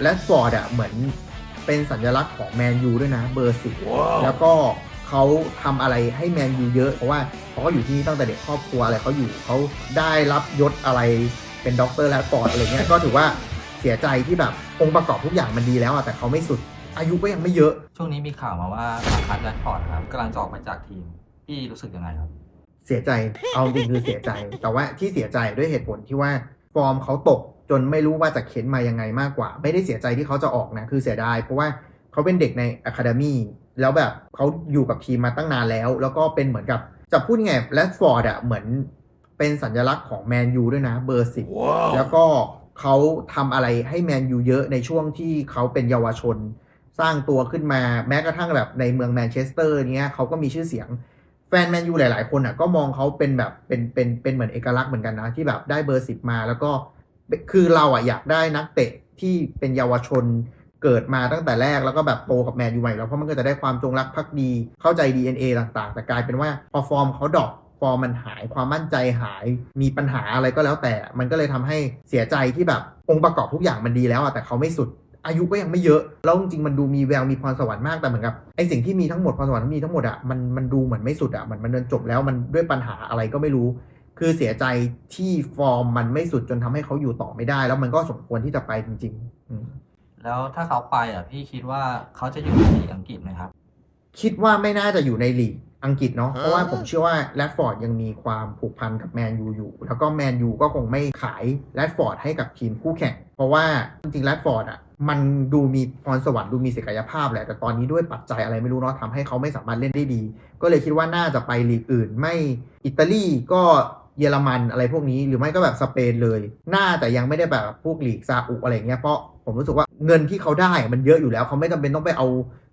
แรดฟอร์ดอะเหมือนเป็นสัญลักษณ์ของแมนยูด้วยนะ เบอร์สิบแล้วก็เขาทำอะไรให้แมนยูเยอะเพราะว่าเขาก็อยู่ที่นี่ตั้งแต่เด็กครอบครัวอะไรเขาอยู่เขาได้รับยศอะไรเป็นด็อกเตอร์แรดฟอร์ดอะไรเงี้ยก็ถือว่าเสียใจที่แบบองค์ประกอบทุกอย่างมันดีแล้วอะแต่เขาไม่สุดอายุก็ยังไม่เยอะ ช่วงนี้มีข่าวมาว่ามาคัสแรดฟอร์ดครับกำลังจะออกไปจากทีมพี่รู้สึกยังไงครับ เสียใจเอาจริงคือเสียใจ แต่ว่าที่เสียใจด้วยเหตุผลที่ว่าฟอร์มเขาตก จนไม่รู้ว่าจะเข็นมายังไงมากกว่า ไม่ได้เสียใจที่เขาจะออกนะ คือเสียดายเพราะว่าเขาเป็นเด็กในอะคาเดมี่แล้วแบบเขาอยู่กับทีมมาตั้งนานแล้ว แล้วก็เป็นเหมือนกับจะพูดไงแรดฟอร์ดอะเหมือนเป็นสัญลักษณ์ของแมนยูด้วยนะเบอร์สิบแล้วก็เขาทำอะไรให้แมนยูเยอะในช่วงที่เขาเป็นเยาวชน สร้างตัวขึ้นมาแม้กระทั่งแบบในเมืองแมนเชสเตอร์เนี้ยเขาก็มีชื่อเสียงแฟนแมนยูหลาย ๆ คนอะก็มองเขาเป็นแบบเป็นเป็นเป็นเหมือนเอกลักษณ์เหมือนกันนะ ที่แบบได้เบอร์สิบมาแล้วก็ คือเราอะอยากได้นักเตะที่เป็นเยาวชนเกิดมาตั้งแต่แรกแล้วก็แบบโตกับแมนยูใหม่แล้วเพราะมันก็จะได้ความจงรักภักดี เข้าใจ DNA ต่างๆ แต่กลายเป็นว่าพอฟอร์มเขาดรอปฟอร์มมันหายความมั่นใจหายมีปัญหาอะไรก็แล้วแต่ มันก็เลยทำให้เสียใจที่แบบองค์ประกอบทุกอย่างมันดีแล้วอะแต่เขาไม่สุดอายุก็ยังไม่เยอะแล้วจริงๆมันดูมีแววมีพรสวรรค์มากแต่เหมือนกับไอสิ่งที่มีทั้งหมดพรสวรรค์ที่มีทั้งหมดอะมันมันดูเหมือนไม่สุดอะมันมันเดินจบแล้วมันด้วยปัญหาอะไรก็ไม่รู้ คือเสียใจที่ฟอร์มมันไม่สุดจนทำให้เขาอยู่ต่อไม่ได้ แล้วมันก็สมควรที่จะไปจริง ๆ อืมแล้วถ้าเขาไปอะพี่คิดว่าเขาจะอยู่ในลีกอังกฤษไหมครับ คิดว่าไม่น่าจะอยู่ในลีกอังกฤษเนาะเพราะว่าผมเชื่อว่าแรดฟอร์ดยังมีความผูกพันกับแมนยูอยู่ แล้วก็แมนยูก็คงไม่ขายแรดฟอร์ดให้กับทีมคู่แข่ง เพราะว่าจริงๆแรดฟอร์ดอะมันดูมีพรสวรรค์ดูมีศักยภาพแหละ แต่ตอนนี้ด้วยปัจจัยอะไรไม่รู้เนาะทำให้เขาไม่สามารถเล่นได้ดี ก็เลยคิดว่าน่าจะไปลีกอื่น ไม่อิตาลีก็ เยอรมันอะไรพวกนี้หรือไม่ก็แบบสเปนเลยน่าจะยังไม่ได้แบบพวกลีกซาอุอะไรเงี้ยเพราะผมรู้สึกว่าเงินที่เขาได้มันเยอะอยู่แล้ว เขาไม่จำเป็นต้องไปเอา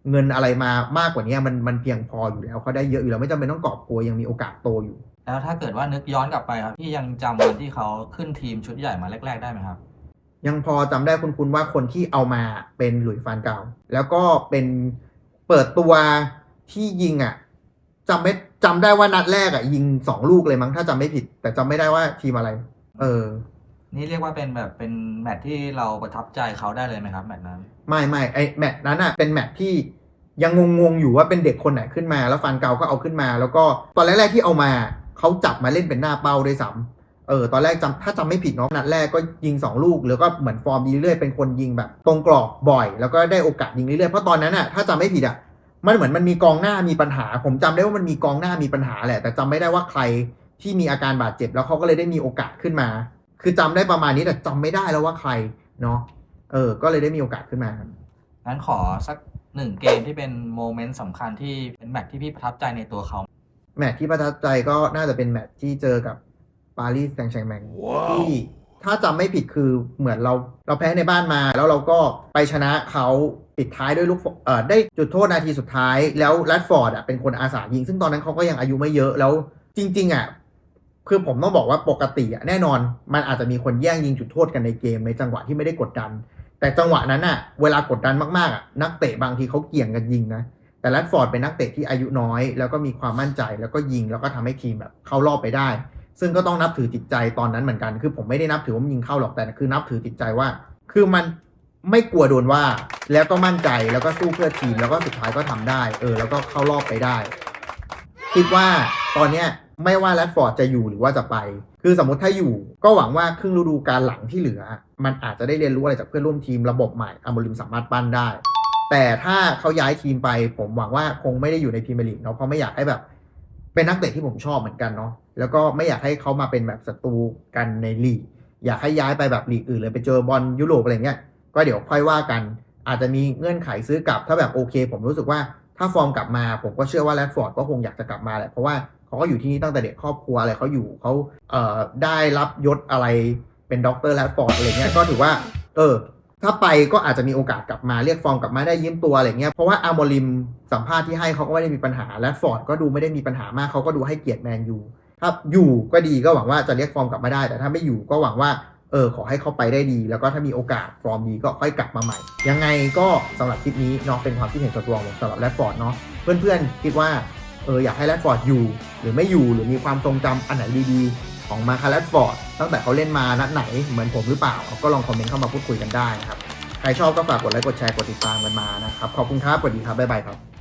เงินอะไรมามากกว่านี้มันมันเพียงพออยู่แล้วเขาได้เยอะอยู่แล้วไม่จำเป็นต้องกอบโกยยังมีโอกาสโตอยู่ แล้วถ้าเกิดว่านึกย้อนกลับไปครับพี่ยังจำวันที่เขาขึ้นทีมชุดใหญ่มาแรก ๆได้ไหมครับ ยังพอจำได้คุณคุณว่าคนที่เอามาเป็นหลุยส์ฟานเกาแล้วก็เป็นเปิดตัวที่ยิงอะจำไม่ จำได้ว่านัดแรกอะยิงสองลูกเลยมั้งถ้าจำไม่ผิด แต่จำไม่ได้ว่าทีมอะไร เออ นี่เรียกว่าเป็นแบบเป็นแมตช์ที่เราประทับใจเขาได้เลยไหมครับแมตช์นั้น ไม่ไม่ไอแมตช์นั้นอะเป็นแมตช์ที่ยังงงๆอยู่ว่าเป็นเด็กคนไหนขึ้นมา แล้วฟานเกาก็เอาขึ้นมา แล้วก็ตอนแรกๆที่เอามาเขาจับมาเล่นเป็นหน้าเป้าด้วยซ้ำเออตอนแรกจำถ้าจำไม่ผิดเนาะนัดแรกก็ยิง 2 ลูก แล้วก็เหมือนฟอร์มดีเรื่อยๆเป็นคนยิงแบบ ตรงกรอบบ่อย แล้วก็ได้โอกาสยิงเรื่อยๆเพราะตอนนั้นอะถ้าจำไม่ผิดอะ มันเหมือนมันมีกองหน้ามีปัญหา ผมจำได้ว่ามันมีกองหน้ามีปัญหาแหละ แต่จำไม่ได้ว่าใครที่มีอาการบาดเจ็บ แล้วเขาก็เลยได้มีโอกาสขึ้นมา คือจำได้ประมาณนี้แต่จำไม่ได้แล้วว่าใครเนาะเออ ก็เลยได้มีโอกาสขึ้นมาครับงั้นขอสักหนึ่งเกมที่เป็นโมเมนต์สำคัญที่เป็นแมตช์ที่พี่ประทับใจในตัวเขาแมตช์ที่ประทับใจก็น่าจะเป็นแมตช์ที่เจอกับปารีสแซงต์แชร์แมงที่ ถ้าจำไม่ผิดคือเหมือนเราเราแพ้ในบ้านมา แล้วเราก็ไปชนะเขาปิดท้ายด้วยลูกเอ่อได้จุดโทษนาทีสุดท้าย แล้วแรดฟอร์ดอะเป็นคนอาสายิง ซึ่งตอนนั้นเขาก็ยังอายุไม่เยอะแล้วจริง ๆ อะ คือผมต้องบอกว่าปกติอะแน่นอนมันอาจจะมีคนแย่งยิงจุดโทษกันในเกมในจังหวะที่ไม่ได้กดดัน แต่จังหวะนั้นอะ เวลากดดันมากๆอะนักเตะบางทีเขาเกี่ยงกันยิงนะแต่แรดฟอร์ดเป็นนักเตะที่อายุน้อย แล้วก็มีความมั่นใจแล้วก็ยิงแล้วก็ทำให้ทีมแบบเข้ารอบไปได้ ซึ่งก็ต้องนับถือจิตใจตอนนั้นเหมือนกัน คือผมไม่ได้นับถือว่ามันยิงเข้าหรอกแต่คือนับถือจิตใจว่า คือมันไม่กลัวโดนว่า แล้วก็มั่นใจแล้วก็สู้เพื่อทีมแล้วก็สุดท้ายก็ทำได้ เออ แล้วก็เข้ารอบไปได้ คิดว่าตอนเนี้ยไม่ว่าแรดฟอร์ดจะอยู่หรือว่าจะไป คือสมมติถ้าอยู่ ก็หวังว่าครึ่งฤดูกาลหลังที่เหลือ มันอาจจะได้เรียนรู้อะไรจากเพื่อนร่วมทีมระบบใหม่อโมริมสามารถปั้นได้ แต่ถ้าเขาย้ายทีมไป ผมหวังว่าคงไม่ได้อยู่ในพรีเมียร์ลีกเนาะเพราะไม่อยากให้แบบ เป็นนักเตะที่ผมชอบเหมือนกันเนาะแล้วก็ไม่อยากให้เขามาเป็นแบบศัตรูกันในลีกอยากให้ย้ายไปแบบลีกอื่นเลยไปเจอบอลยุโรปอะไรเงี้ยก็เดี๋ยวค่อยว่ากัน อาจจะมีเงื่อนไขซื้อกลับ ถ้าแบบโอเค ผมรู้สึกว่าถ้าฟอร์มกลับมา ผมก็เชื่อว่าแรดฟอร์ดก็คงอยากจะกลับมาแหละเพราะว่าเขาก็อยู่ที่นี่ตั้งแต่เด็กครอบครัวอะไรเขาอยู่เขาเอ่อได้รับยศอะไรเป็นด็อกเตอร์แรดฟอร์ดอะไรเงี้ยก็ถือว่า เออ ถ้าไปก็อาจจะมีโอกาสกลับมาเรียกฟอร์มกลับมาได้ยิ้มตัวอะไรเงี้ยเพราะว่าอาร์โมริมสัมภาษณ์ที่ให้เขาก็ไม่ได้มีปัญหาแรดฟอร์ดก็ดูไม่ได้มีปัญหามากเขาก็ดูให้เกียรติแมนยูถ้าอยู่ก็ดีก็หวังว่าจะเรียกฟอร์มกลับมาได้ แต่ถ้าไม่อยู่ก็หวังว่าเออขอให้เขาไปได้ดี แล้วก็ถ้ามีโอกาสฟอร์มดีก็ค่อยกลับมาใหม่ ยังไงก็สำหรับคลิปนี้เนาะเป็นความคิดเห็นส่วนตัวของสำหรับแรดฟอร์ดเนาะเพื่อนๆคิดว่าเอออยากให้แรดฟอร์ดอยู่ หรือไม่อยู่หรือมีความทรงจำอันไหนดีๆ ของมาคาแรดฟอร์ด ตั้งแต่เขาเล่นมานัดไหนเหมือนผมหรือเปล่าก็ลองคอมเมนต์เข้ามาพูดคุยกันได้นะครับ ใครชอบก็ฝากกดไลค์กดแชร์กดติดตามกันมานะครับ ขอบคุณครับสวัสดีครับบ๊ายบายครับ